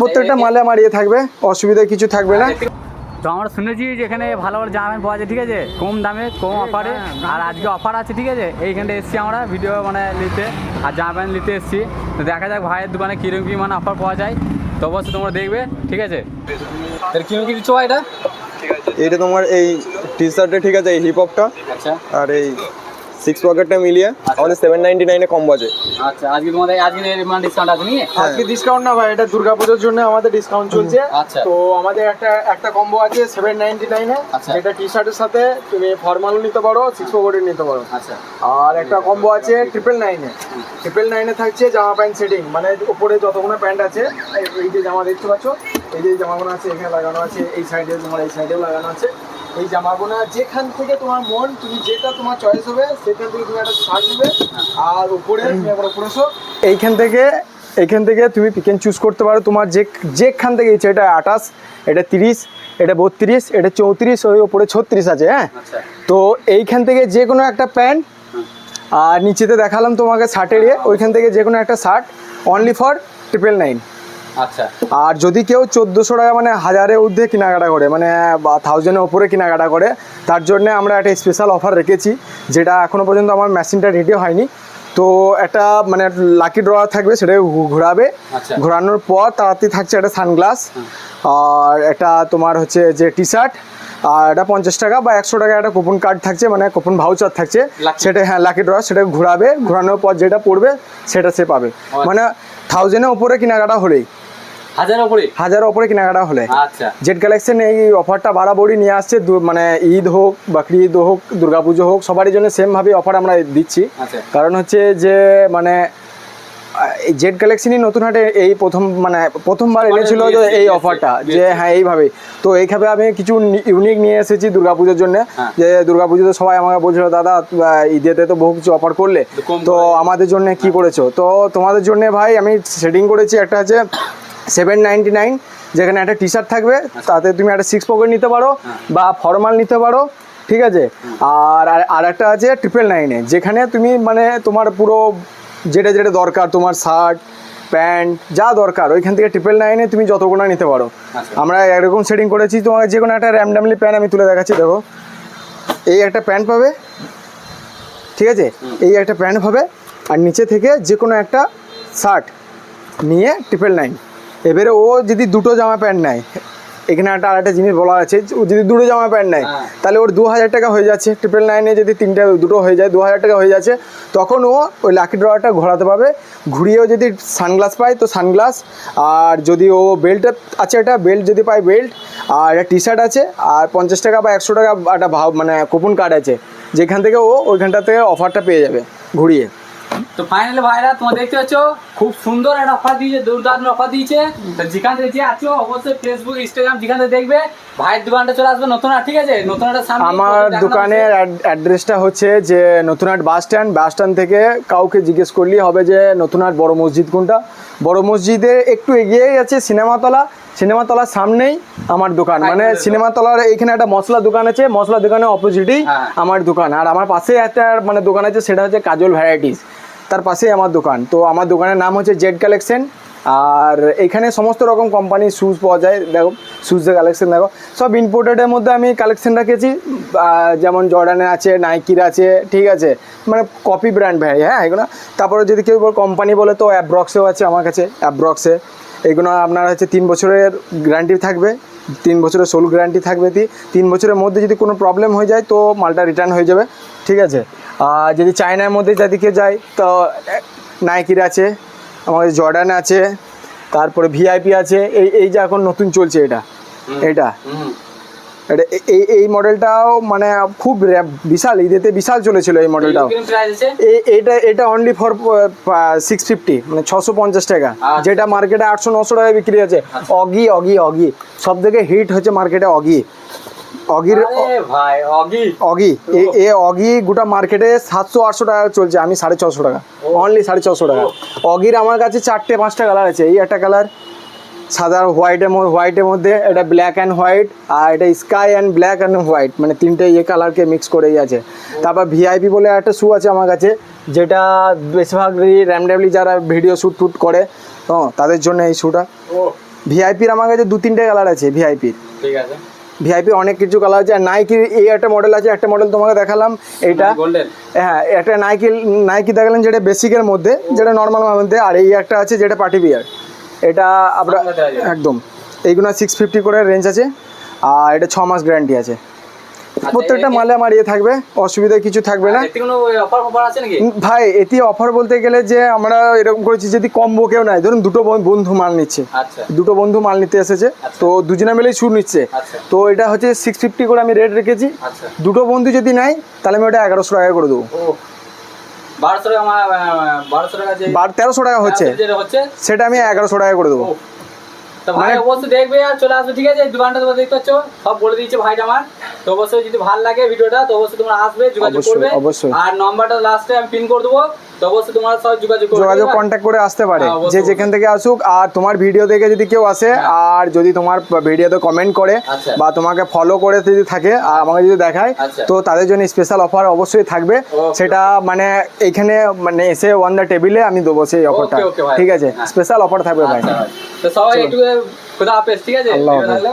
প্রত্যেকটা মালে আমার ইয়ে থাকবে অসুবিধা কিছু থাকবে না। তো আমরা শুনেছি যে এখানে ভালো ভালো জামা প্যান্ট পাওয়া যায় ঠিক আছে? কম দামে কম অফারে আর আজকে অফার আছে ঠিক আছে? এইখানটা এসছি আমরা ভিডিও মানে নিতে আর জামা প্যান্ট নিতে এসছি। তো দেখা যাক ভাইয়ের দোকানে কীরকম কি মানে অফার পাওয়া যায়। তো অবশ্যই তোমরা দেখবে ঠিক আছে? কীরকম কি দিচ্ছ এটা? এইটা তোমার এই টি শার্টে ঠিক আছে এই হিপ হপটা আচ্ছা। আর এই সিক্স পকেটটা মিলিয়ে আমাদের সেভেন নাইনটি নাইনে কম বাজে। আচ্ছা আজকে তোমাদের আজকে মানে ডিসকাউন্ট আছে নাকি? আজকে ডিসকাউন্ট না ভাই এটা দুর্গাপুজোর জন্য আমাদের ডিসকাউন্ট চলছে। আচ্ছা। তো আমাদের একটা একটা কম্বো আছে সেভেন নাইনটি নাইনে আচ্ছা। এটা টি শার্টের সাথে তুমি ফর্মালও নিতে পারো সিক্স পকেটের নিতে পারো। আচ্ছা। আর একটা কম্বো আছে ট্রিপল নাইনে ট্রিপল নাইনে থাকছে জামা প্যান্ট সেটিং মানে উপরে যতগুলো প্যান্ট আছে এই যে জামা দেখতে পাচ্ছ এই যে জামাগুলো আছে এখানে লাগানো আছে এই সাইডে তোমার এই সাইডেও লাগানো আছে। এই জামাগুলো যেখান থেকে তোমার মন তুমি যেটা তোমার চয়েস হবে সেখান থেকে তুমি একটা শার্ট নেবে। আর উপরে তুমি একবার উপরে এইখান থেকে এইখান থেকে তুমি পিক চুজ করতে পারো। তোমার যে যেখান থেকে ইচ্ছে এটা আঠাশ এটা তিরিশ এটা বত্রিশ এটা চৌত্রিশ ওই উপরে ছত্রিশ আছে হ্যাঁ? আচ্ছা। তো এইখান থেকে যে কোনো একটা প্যান্ট আর নিচেতে দেখালাম তোমাকে শার্টের ইয়ে ওইখান থেকে যে কোনো একটা shirt only for triple nine আচ্ছা। আর যদি কেউ চোদ্দোশো টাকা মানে হাজারের ঊর্ধ্বে কেনাকাটা করে মানে থাউজেন্ডের ওপরে কেনাকাটা করে তার জন্য আমরা একটা স্পেশাল অফার রেখেছি যেটা এখনও পর্যন্ত আমার মেশিনটা রেডি হয়নি। তো একটা মানে লাকি ড্র থাকবে সেটা ঘোরাবে। আচ্ছা। ঘোরানোর পর তাড়াতাড়ি থাকছে একটা সানগ্লাস আর একটা তোমার হচ্ছে যে টি শার্ট আর এটা পঞ্চাশ টাকা বা একশো টাকা একটা কুপন কার্ড থাকছে মানে কুপন ভাউচার থাকছে। সেটা হ্যাঁ লাকি ড্র সেটা ঘোরাবে। ঘোরানোর পর যেটা পড়বে সেটা সে পাবে। মানে থাউজেন্ডের উপরে কেনাকাটা হলেই। হাজার উপরে? হাজার ওপরে কেনাকাটা হলে। আচ্ছা। জেড কালেকশন এই অফারটা বাড়াবাড়ি নিয়ে আসছে মানে ঈদ হোক বাকরি ঈদ হোক দুর্গাপুজো হোক সবারই জন্য অফার আমরা দিচ্ছি। আচ্ছা। কারণ হচ্ছে যে মানে জেড কালেকশনই নতুন হাটে এই প্রথম মানে প্রথমবার এনেছিল যে এই অফারটা যে হ্যাঁ এইভাবে। তো এইভাবে আমি কিছু ইউনিক নিয়ে এসেছি দুর্গাপুজোর জন্য। হ্যাঁ। যে দুর্গাপুজোতে সবাই আমাকে বলছিল দাদা ঈদেতে তো বহু কিছু অফার করলে। তো আমাদের জন্য কি করেছ? তো তোমাদের জন্য ভাই আমি সেটিং করেছি একটা আছে সেভেন নাইনটি নাইন যেখানে একটা টি শার্ট থাকবে তাতে তুমি একটা সিক্স পকেট নিতে পারো বা ফর্মাল নিতে পারো ঠিক আছে? আর আর- একটা আছে ট্রিপল নাইনে যেখানে তুমি মানে তোমার পুরো যেটা যেটা দরকার তোমার শার্ট প্যান্ট যা দরকার ওইখান থেকে ট্রিপল নাইনে তুমি যতগুলো নিতে পারো। আচ্ছা। আমরা এরকম সেটিং করেছি তোমাকে যে কোনো একটা র্যামডামলি প্যান্ট আমি তুলে দেখাচ্ছি দেখো। এই একটা প্যান্ট পাবে ঠিক আছে? এই একটা প্যান্ট পাবে আর নিচে থেকে যে কোনো একটা শার্ট নিয়ে ট্রিপল নাইন এবারে ও যদি দুটো জামা প্যান্ট নেয় এখানে একটা আর একটা জিনিস বলা আছে ও যদি দুটো জামা প্যান্ট নেয় হ্যাঁ। তাহলে ওর দু হাজার টাকা হয়ে যাচ্ছে। ট্রিপল নাইনে যদি তিনটে দুটো হয়ে যায় দু হাজার টাকা হয়ে যাচ্ছে তখন ও ওই লাকি ড্রয়ারটা ঘোরাতে পারবে। ঘুরিয়েও যদি সানগ্লাস পায় তো সানগ্লাস আর যদি ও বেল্ট আছে একটা বেল্ট যদি পায় বেল্ট আর একটা টি শার্ট আছে আর পঞ্চাশ টাকা বা একশো টাকা একটা ভাব মানে কুপন কার্ড আছে যেখান থেকে ও ওইখানটা থেকে অফারটা পেয়ে যাবে ঘুরিয়ে। তো ফাইনালি ভাইরা তোমরা দেখতে পাচ্ছ খুব সুন্দর একটা অফার দিয়েছে দুর্দান্ত অফার দিয়েছে। তো যেখান থেকে যে আছো অবশ্যই ফেসবুক ইনস্টাগ্রাম যেখান থেকে দেখবে ভাইয়ের দোকানটা চলে আসবে নতুন ঠিক আছে? সামনে আমার দোকানের অ্যাড্রেসটা হচ্ছে যে Natunhat bus stand bus stand থেকে কাউকে জিজ্ঞেস করলেই হবে যে নতুনহাট বড় মসজিদ কোনটা? বড় মসজিদে একটু এগিয়েই আছে সিনেমাতলা। সিনেমাতলার সামনেই আমার দোকান। মানে একদম। সিনেমাতলার এইখানে একটা মশলা দোকান আছে মশলা দোকানের অপোজিটেই হ্যাঁ। আমার দোকান। আর আমার পাশে একটা মানে দোকান আছে সেটা হচ্ছে কাজল ভ্যারাইটিস তার পাশেই আমার দোকান। তো আমার দোকানের নাম হচ্ছে জেড কালেকশন। আর এখানে সমস্ত রকম কোম্পানির শ্যুজ পাওয়া যায়। দেখো শ্যুজের কালেকশন দেখো। সব ইম্পোর্টেডের মধ্যে আমি কালেকশন রেখেছি। যেমন জর্ডানের আছে নাইকির আছে, ঠিক আছে? মানে কপি ব্র্যান্ড ভাই হ্যাঁ এগুলো। তারপরে যদি কেউ কোম্পানি বলে, তো অ্যাব্রক্সেও আছে আমার কাছে অ্যাব্রক্সে এগুলো আপনার হচ্ছে তিন বছরের গ্যারান্টি থাকবে। তিন বছরের সোল গ্যারান্টি থাকবে। তিন বছরের মধ্যে যদি কোনো প্রবলেম হয়ে যায়, তো মালটা রিটার্ন হয়ে যাবে। ঠিক আছে? যদি চায়নার মধ্যে যদি কেউ যায় তো নাইকির আছে আমাদের জর্ডান আছে তারপরে ভিআইপি আছে এই এই যে এখন নতুন চলছে এটা এটা। এটা এই এই মডেলটাও মানে খুব বিশাল ঈদেতে বিশাল চলেছিল এই মডেলটাও। এটা এটা অনলি ফর সিক্স ফিফটি মানে ছশো পঞ্চাশ টাকা। আচ্ছা। যেটা মার্কেটে আটশো নশো টাকায় বিক্রি আছে অগি অগি অগি। সব থেকে হিট হচ্ছে মার্কেটে অগি। অগির ভাই অগি। অগি। এ- অগি গোটা মার্কেটে সাতশো আটশো টাকা চলছে। আমি সাড়ে ছশো টাকা। অনলি সাড়ে ছশো টাকা। অগির আমার কাছে চারটে পাঁচটা কালার আছে। এই একটা কালার সাদা হোয়াইটের মধ্যে হোয়াইটের মধ্যে এটা ব্ল্যাক অ্যান্ড হোয়াইট আর এটা sky and black and white মানে তিনটে ইয়ে কালারকে মিক্স করেই আছে। তারপর ভিআইপি বলে একটা শ্যু আছে আমার কাছে যেটা বেশিরভাগ র্যামডেবলি যারা ভিডিও শ্যুট টুট করে হ্যাঁ তাদের জন্য এই শ্যুটা ভিআইপির আমার কাছে দু তিনটে কালার আছে ভিআইপির ঠিক আছে। ভিআইপি অনেক কিছু কালার আছে। আর নাইকির এই একটা মডেল আছে একটা মডেল তোমাকে দেখালাম এইটা। হ্যাঁ একটা নাইকি নাইকি দেখালাম যেটা বেসিকের মধ্যে যেটা নর্মাল মধ্যে আর এই একটা আছে যেটা পার্টি বিয়ার এটা আপনার। একদম। এইগুলো সিক্স ফিফটি করে রেঞ্জ আছে আর এটা ছ মাস গ্যারান্টি আছে। প্রত্যেকটা মালে আমার ইয়ে থাকবে অসুবিধা কিছু থাকবে না। ভাই এটি অফার বলতে গেলে যে আমরা এরকম করেছি যদি কম্বো কেউ নাই ধরুন দুটো বন্ধু মাল নিচ্ছে। আচ্ছা। দুটো বন্ধু মাল নিতে এসেছে তো দুজনে মিলেই শুট নিচ্ছে। আচ্ছা। তো এটা হচ্ছে সিক্স ফিফটি করে আমি রেট রেখেছি। আচ্ছা। দুটো বন্ধু যদি নেয় তাহলে আমি ওটা এগারোশো টাকা করে দেবো। বারোশো টাকা তেরোশো টাকা হচ্ছে। সেটা আমি এগারোশো টাকা করে দেবো। তো ভাই মানে- অবশ্যই দেখবে আর চলে আসবে ঠিক আছে? দোকানটা তোমরা দেখতে পাচ্ছ সব বলে দিয়েছে ভাইটা আমার। তো অবশ্যই যদি ভালো লাগে ভিডিওটা তো অবশ্যই তোমরা আসবে যোগাযোগ করবে। আর নম্বরটা লাস্টে আমি পিন করে দেবো। যোগাযোগ? কন্ট্যাক্ট করে আসতে পারে। হ্যাঁ, যে যেখান থেকে আসুক আর তোমার ভিডিও দেখে যদি কেউ আসে আর যদি তোমার ভিডিওতে কমেন্ট করে আচ্ছা। বা তোমাকে ফলো করে যদি থাকে আর আমাকে যদি দেখায় আচ্ছা। তো তাদের জন্য স্পেশাল অফার অবশ্যই থাকবে। সেটা মানে এইখানে মানে এসে ওয়ান দ্য টেবিলে আমি দেবো সেই অফারটা ঠিক আছে? হ্যাঁ। স্পেশাল অফার থাকবে ভাই। আচ্ছা তো সবাই একটু খুদা হাফেজ ঠিক আছে? আল্লাহ হাফেজ। থাকলে